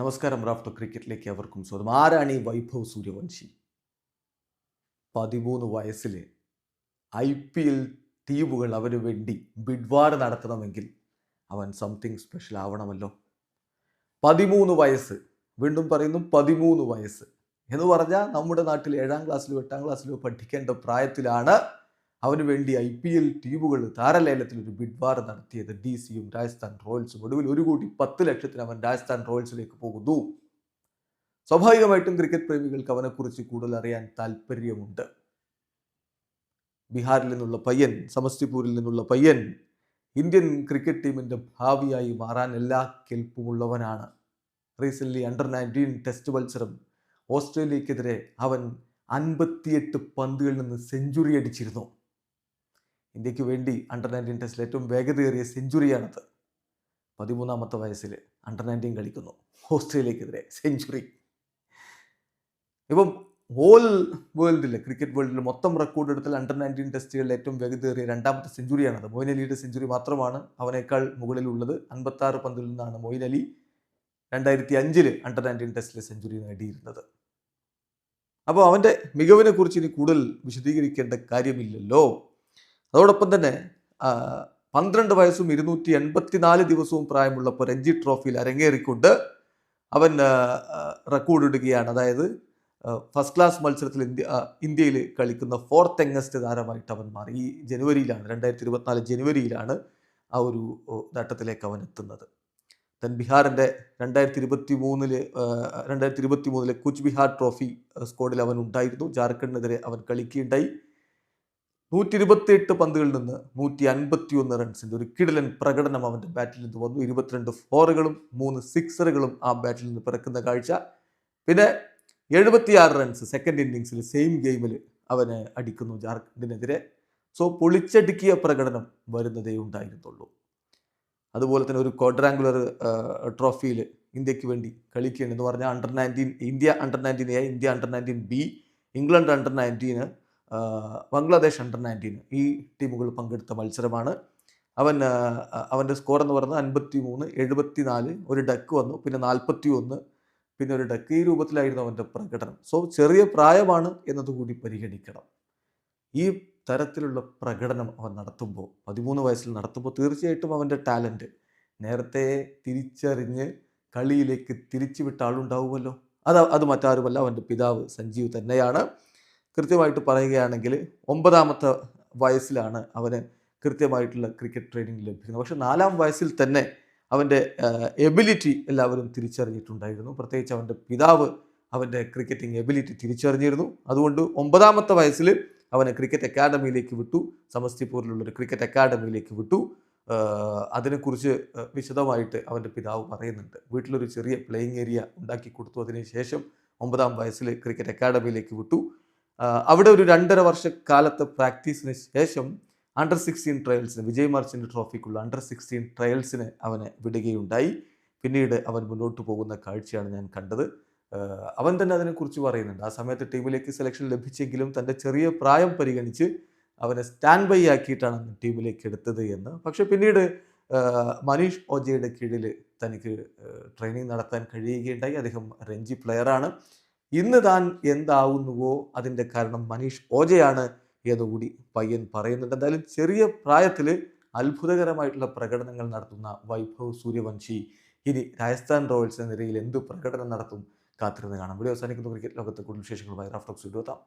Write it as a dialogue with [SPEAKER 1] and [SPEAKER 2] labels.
[SPEAKER 1] നമസ്കാരം. റാഫ്റ്റോ ക്രിക്കറ്റിലേക്ക് അവർക്കും സ്വാഗതം. ആരാണ് ഈ വൈഭവ് സൂര്യവംശി? പതിമൂന്ന് വയസ്സിൽ ഐ പി എൽ ടീമുകൾ അവന് വേണ്ടി ബിഡ്വാർ നടത്തണമെങ്കിൽ അവൻ സംതിങ് സ്പെഷ്യൽ ആവണമല്ലോ. പതിമൂന്ന് വയസ്സ്. വീണ്ടും പറയുന്നു പതിമൂന്ന് വയസ്സ്. എന്ന് പറഞ്ഞാൽ നമ്മുടെ നാട്ടിൽ ഏഴാം ക്ലാസ്സിലോ എട്ടാം ക്ലാസ്സിലോ പഠിക്കേണ്ട പ്രായത്തിലാണ് അവന് വേണ്ടി ഐ പി എൽ ടീമുകൾ താരലേലത്തിൽ ഒരു ബിഡ് ബിഡ്വാർ നടത്തിയത് ഡി സിയും രാജസ്ഥാൻ റോയൽസും. ഒടുവിൽ ഒരു കോടി പത്ത് ലക്ഷത്തിന് അവൻ രാജസ്ഥാൻ റോയൽസിലേക്ക് പോകുന്നു. സ്വാഭാവികമായിട്ടും ക്രിക്കറ്റ് പ്രേമികൾക്ക് അവനെക്കുറിച്ച് കൂടുതൽ അറിയാൻ താല്പര്യമുണ്ട്. ബീഹാറിൽ നിന്നുള്ള പയ്യൻ സമസ്തിപൂരിൽ നിന്നുള്ള പയ്യൻ ഇന്ത്യൻ ക്രിക്കറ്റ് ടീമിന്റെ ഭാവിയായി മാറാൻ എല്ലാ കെൽപ്പുമുള്ളവനാണ്. റീസെന്റ് അണ്ടർ നയന്റീൻ ടെസ്റ്റ് മത്സരം ഓസ്ട്രേലിയക്കെതിരെ അവൻ അൻപത്തിയെട്ട് പന്തുകളിൽ നിന്ന് സെഞ്ചുറി അടിച്ചിരുന്നു. ഇന്ത്യയ്ക്ക് വേണ്ടി അണ്ടർ നയന്റീൻ ടെസ്റ്റിൽ ഏറ്റവും വേഗതയേറിയ സെഞ്ചുറിയാണത് പതിമൂന്നാമത്തെ വയസ്സിൽ അണ്ടർ നയന്റീൻ കളിക്കുന്നു. ഓസ്ട്രേലിയക്കെതിരെ സെഞ്ചുറി ഇപ്പം ഹോൾ വേൾഡിൽ ക്രിക്കറ്റ് വേൾഡിൽ മൊത്തം റെക്കോർഡ് എടുത്താൽ അണ്ടർ നയന്റീൻ ടെസ്റ്റുകളിൽ ഏറ്റവും വേഗതയേറിയ രണ്ടാമത്തെ സെഞ്ചുറിയാണത് മൊയിൻ അലിയുടെ സെഞ്ചുറി മാത്രമാണ് അവനേക്കാൾ മുകളിലുള്ളത് അൻപത്താറ് പന്തിൽ നിന്നാണ് മൊയിൻ അലി രണ്ടായിരത്തി അഞ്ചിൽ അണ്ടർ നയന്റീൻ ടെസ്റ്റിലെ സെഞ്ചുറി നേടിയിരുന്നത്. അപ്പോൾ അവന്റെ മികവിനെക്കുറിച്ച് ഇനി കൂടുതൽ വിശദീകരിക്കേണ്ട കാര്യമില്ലല്ലോ. അതോടൊപ്പം തന്നെ പന്ത്രണ്ട് വയസ്സും ഇരുന്നൂറ്റി എൺപത്തിനാല് ദിവസവും പ്രായമുള്ളപ്പോൾ രഞ്ജി ട്രോഫിയിൽ അരങ്ങേറിക്കൊണ്ട് അവൻ റെക്കോർഡ് ഇടുകയാണ്. അതായത് ഫസ്റ്റ് ക്ലാസ് മത്സരത്തിൽ ഇന്ത്യ ഇന്ത്യയിൽ കളിക്കുന്ന ഫോർത്ത് യങ്ങസ്റ്റ് താരമായിട്ട് അവൻ മാറി. ഈ ജനുവരിയിലാണ് രണ്ടായിരത്തി ഇരുപത്തിനാല് ജനുവരിയിലാണ് ആ ഒരു നേട്ടത്തിലേക്ക് അവൻ എത്തുന്നത്. ദെൻ ബീഹാറിന്റെ രണ്ടായിരത്തി ഇരുപത്തി മൂന്നിൽ രണ്ടായിരത്തി ഇരുപത്തി മൂന്നിലെ കുച്ച് ബിഹാർ ട്രോഫി സ്ക്വാഡിൽ അവൻ ഉണ്ടായിരുന്നു. ജാർഖണ്ഡിനെതിരെ അവൻ കളിക്കുകയുണ്ടായി. നൂറ്റി ഇരുപത്തി എട്ട് പന്തുകളിൽ നിന്ന് നൂറ്റി അൻപത്തി ഒന്ന് റൺസിന്റെ ഒരു കിടലൻ പ്രകടനം അവന്റെ ബാറ്റിൽ നിന്ന് വന്നു. ഇരുപത്തിരണ്ട് ഫോറുകളും മൂന്ന് സിക്സറുകളും ആ ബാറ്റിൽ നിന്ന് പിറക്കുന്ന കാഴ്ച. പിന്നെ എഴുപത്തിയാറ് റൺസ് സെക്കൻഡ് ഇന്നിങ്സിൽ സെയിം ഗെയിമിൽ അവനെ അടിക്കുന്നു ജാർഖണ്ഡിനെതിരെ. സോ പൊളിച്ചടുക്കിയ പ്രകടനം വരുന്നതേ ഉണ്ടായിരുന്നുള്ളൂ. അതുപോലെ തന്നെ ഒരു ക്വാഡ്രാങ്കുലർ ട്രോഫിയിൽ ഇന്ത്യയ്ക്ക് വേണ്ടി കളിക്കുകയാണ് എന്ന് പറഞ്ഞാൽ under nineteen India under nineteen A India under nineteen B England under nineteen Bangladesh under nineteen ഈ ടീമുകൾ പങ്കെടുത്ത മത്സരമാണ്. അവൻ അവന്റെ സ്കോർ എന്ന് പറയുന്നത് അൻപത്തി മൂന്ന് എഴുപത്തി നാല് ഒരു ഡക്ക് വന്നു പിന്നെ നാൽപ്പത്തി ഒന്ന് പിന്നെ ഒരു ഡക്ക് ഈ രൂപത്തിലായിരുന്നു അവന്റെ പ്രകടനം. സോ ചെറിയ പ്രായമാണ് എന്നതുകൂടി പരിഗണിക്കണം. ഈ തരത്തിലുള്ള പ്രകടനം അവൻ നടത്തുമ്പോൾ പതിമൂന്ന് വയസ്സിൽ നടത്തുമ്പോൾ തീർച്ചയായിട്ടും അവന്റെ ടാലന്റ് നേരത്തെ തിരിച്ചറിഞ്ഞ് കളിയിലേക്ക് തിരിച്ചു വിട്ട ആളുണ്ടാവുമല്ലോ. അത് അത് മറ്റാരുമല്ല അവന്റെ പിതാവ് സഞ്ജീവ് തന്നെയാണ്. കൃത്യമായിട്ട് പറയുകയാണെങ്കിൽ ഒമ്പതാമത്തെ വയസ്സിലാണ് അവന് കൃത്യമായിട്ടുള്ള ക്രിക്കറ്റ് ട്രെയിനിങ് ലഭിക്കുന്നത്. പക്ഷെ നാലാം വയസ്സിൽ തന്നെ അവന്റെ എബിലിറ്റി എല്ലാവരും തിരിച്ചറിഞ്ഞിട്ടുണ്ടായിരുന്നു. പ്രത്യേകിച്ച് അവന്റെ പിതാവ് അവന്റെ ക്രിക്കറ്റിംഗ് എബിലിറ്റി തിരിച്ചറിഞ്ഞിരുന്നു. അതുകൊണ്ട് ഒമ്പതാമത്തെ വയസ്സിൽ അവനെ ക്രിക്കറ്റ് അക്കാഡമിയിലേക്ക് വിട്ടു. സമസ്തിപൂരിലുള്ളൊരു ക്രിക്കറ്റ് അക്കാഡമിയിലേക്ക് വിട്ടു. അതിനെക്കുറിച്ച് വിശദമായിട്ട് അവന്റെ പിതാവ് പറയുന്നുണ്ട്. വീട്ടിലൊരു ചെറിയ പ്ലേയിങ് ഏരിയ ഉണ്ടാക്കി കൊടുത്തു. അതിനുശേഷം ഒമ്പതാം വയസ്സിൽ ക്രിക്കറ്റ് അക്കാഡമിയിലേക്ക് വിട്ടു. അവിടെ ഒരു രണ്ടര വർഷ കാലത്തെ പ്രാക്ടീസിന് ശേഷം അണ്ടർ സിക്സ്റ്റീൻ ട്രയൽസിന് വിജയ് മർച്ചന്റ് ട്രോഫിക്കുള്ള അണ്ടർ സിക്സ്റ്റീൻ ട്രയൽസിന് അവനെ വിടുകയുണ്ടായി. പിന്നീട് അവൻ മുന്നോട്ട് പോകുന്ന കാഴ്ചയാണ് ഞാൻ കണ്ടത്. അവൻ തന്നെ അതിനെക്കുറിച്ച് പറയുന്നുണ്ട്. ആ സമയത്ത് ടീമിലേക്ക് സെലക്ഷൻ ലഭിച്ചെങ്കിലും തന്റെ ചെറിയ പ്രായം പരിഗണിച്ച് അവനെ സ്റ്റാൻഡ് ബൈ ആക്കിയിട്ടാണ് ടീമിലേക്ക് എടുത്തത് എന്ന്. പക്ഷെ പിന്നീട് മനീഷ് ഓജയുടെ കീഴിൽ തനിക്ക് ട്രെയിനിങ് നടത്താൻ കഴിയുകയുണ്ടായി. അദ്ദേഹം രഞ്ജി പ്ലെയറാണ് ഇന്ന് താൻ എന്താവുന്നുവോ അതിന്റെ കാരണം മനീഷ് ഓജയാണ് എന്നുകൂടി പയ്യൻ പറയുന്നുണ്ട്. എന്തായാലും ചെറിയ പ്രായത്തിൽ അത്ഭുതകരമായിട്ടുള്ള പ്രകടനങ്ങൾ നടത്തുന്ന വൈഭവ് സൂര്യവംശി ഇനി രാജസ്ഥാൻ റോയൽസ് എന്ന നിരയിൽ എന്ത് പ്രകടനം നടത്തും കാത്തിരുന്ന് കാണാം. വീഡിയോ അവസാനിക്കുന്ന. ക്രിക്കറ്റ് ലോകത്തെ കൂടുതൽ വിശേഷങ്ങളുമായി റാഫ്റ്റോക്സ് ഇടുവത്താം